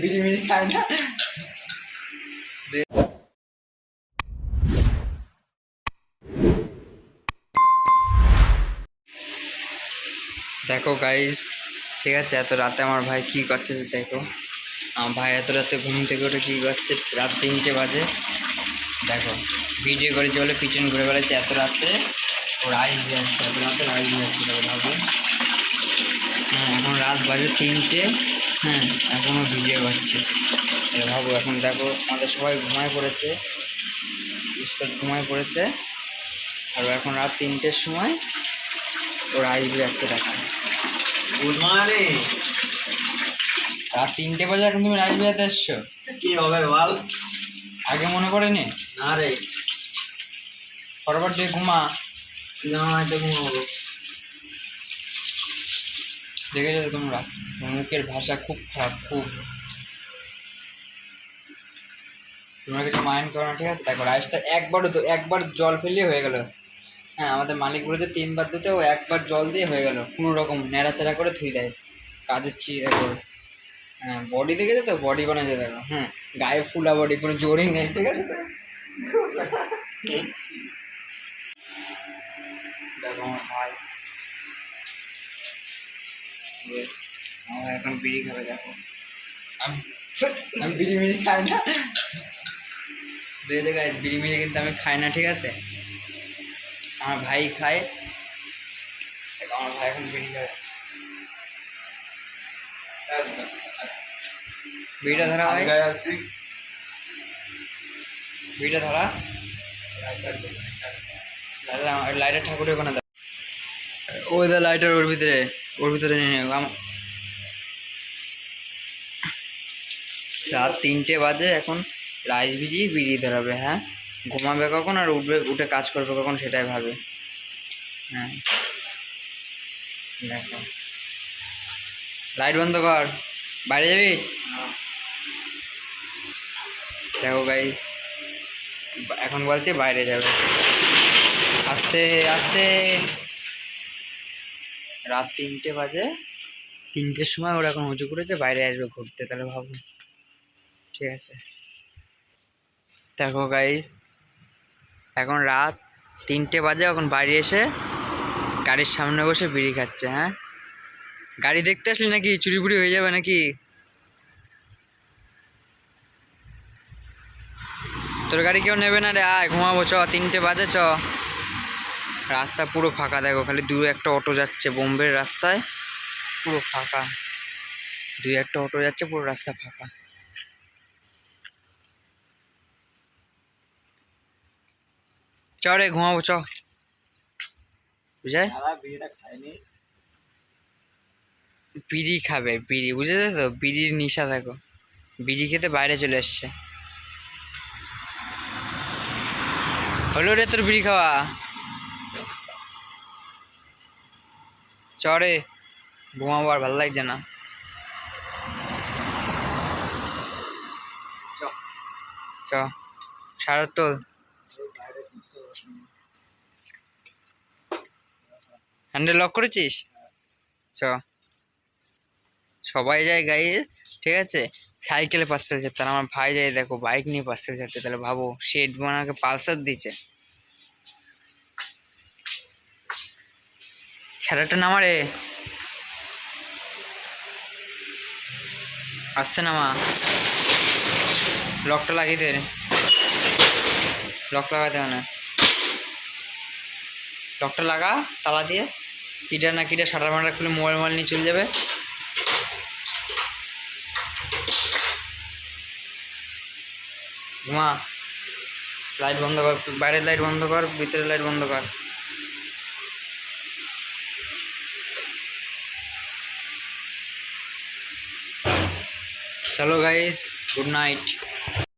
বিড়ি মিড়ি খাই না দেখো গাইজ ঠিক আছে, এত রাতে আমার ভাই কি করছে দেখো। আমার ভাই এত রাতে ঘুম থেকে উঠে কী করছে? রাত তিনটে বাজে। দেখো ভিডিও করে চলে পিছন ঘুরে বেড়াচ্ছে, এত রাতে ওর আইস দিয়ে আসছে, এত রাতে আইস দিয়ে আসছে হ্যাঁ এখন রাত বাজে তিনটে। হ্যাঁ এখনও ভিডিও করছে এবার ভাবো এখন দেখো আমাদের সবাই ঘুমায় পড়েছে। উস্তাদ ঘুমায় পড়েছে। আর এখন রাত তিনটের সময় ওর আইসবে আসছে দেখো গুড মর্নিং রাত তিনটে বাজে এখন তুমি রাইস বেড়াতে এসছো? কি হবে বল? আগে মনে পড়েনি? না রে। দিয়ে ঘুমা। না হয়তো ঘুমাবো। দেখেছ তো তোমরা। মুখের ভাষা খুব খারাপ, খুব। তোমরা কিছু মাইন্ড করো না, ঠিক আছে? দেখো রাইসটা একবারও তো একবার জল ফেললেই হয়ে গেল। হ্যাঁ আমাদের মালিক বলেছে তিনবার দিতে, ও একবার জল দিয়ে হয়ে গেল। কোনো রকম নেড়াচাড়া করে থুই দেয়। কাজের ছি দেখো হ্যাঁ বডি দেখেছ তো? বডি বানাচ্ছে দেখো। হ্যাঁ গায়ে ফুলা বডি কোনো জোরই নেই, ঠিক আছে? দেখো আমার ভাই। আমার এখন বিড়ি খাবে দেখো। আমি বিড়ি মিড়ি খাই না? দুই জায়গায় বিড়ি মিড়ি কিন্তু আমি খাই না ঠিক আছে? আমার ভাই খায়। আমার ভাই এখন বিড়ি খাবে বিড়িটা ধরা ভাই। বিড়িটা ধরা। লাইটের ঠাকুরের ওখানে ওই দা লাইটার ওর ভিতরে ওর ভিতরে নিয়ে নেব রাত তিনটে বাজে, এখন রাইস ভিজি বিড়ি ধরাবে হ্যাঁ? ঘুমাবে কখন আর উঠবে, উঠে কাজ করবে কখন সেটাই ভাবে। হ্যাঁ। দেখো। লাইট বন্ধ কর। বাইরে যাবি? দেখো গাই এখন বলছে বাইরে যাবে। আস্তে আস্তে। রাত তিনটে বাজে। তিনটের সময় ওরা এখন উঁচু করেছে, বাইরে আসবে ঘুরতে, তাহলে ভাবো। ঠিক আছে। দেখো গাইজ এখন রাত তিনটে বাজে, এখন বাড়ি এসে গাড়ির সামনে বসে বিড়ি খাচ্ছে হ্যাঁ? গাড়ি দেখতে আসলি নাকি? চুরি বুড়ি হয়ে যাবে নাকি? তোর গাড়ি কেউ নেবে না রে? আয়, ঘুমাবো, চ, তিনটে বাজে, চ। রাস্তা পুরো ফাঁকা দেখো খালি দু একটা অটো যাচ্ছে বোম্বের রাস্তায় পুরো ফাঁকা। দুই একটা অটো যাচ্ছে পুরো রাস্তা ফাঁকা। চ রে ঘুমাবো চ বুঝায় বিড়ি খাবে বিড়ি বুঝেছ তো? বিড়ির নিশা দেখো। বিড়ি খেতে বাইরে চলে এসছে। হলো রে তোর বিড়ি খাওয়া। চরে। ঘুমাবো আর ভালো লাগছে না। চ। চ। তো। হ্যান্ডেল লক করেছিস? চ। সবাই যায় গাড়ি ঠিক আছে? সাইকেলে পার্সেল যেতে আমার ভাই যায়, দেখো, বাইক নিয়ে পার্সেল যেতে তাহলে ভাবো শেড বানাকে পালসার দিচ্ছে। খেলাটা নামারে আসছে না মা লকটা লাগিয়ে দে লক লাগাতে না। লকটা লাগা, তালা দিয়ে। কিটা না কিটা শাটার মাটার খুলে মোবাইল মোবাইল নিয়ে চলে যাবে। ঘুমা। লাইট বন্ধ কর, বাইরের লাইট বন্ধ কর, ভিতরের লাইট বন্ধ কর। চলো গাইস গুড নাইট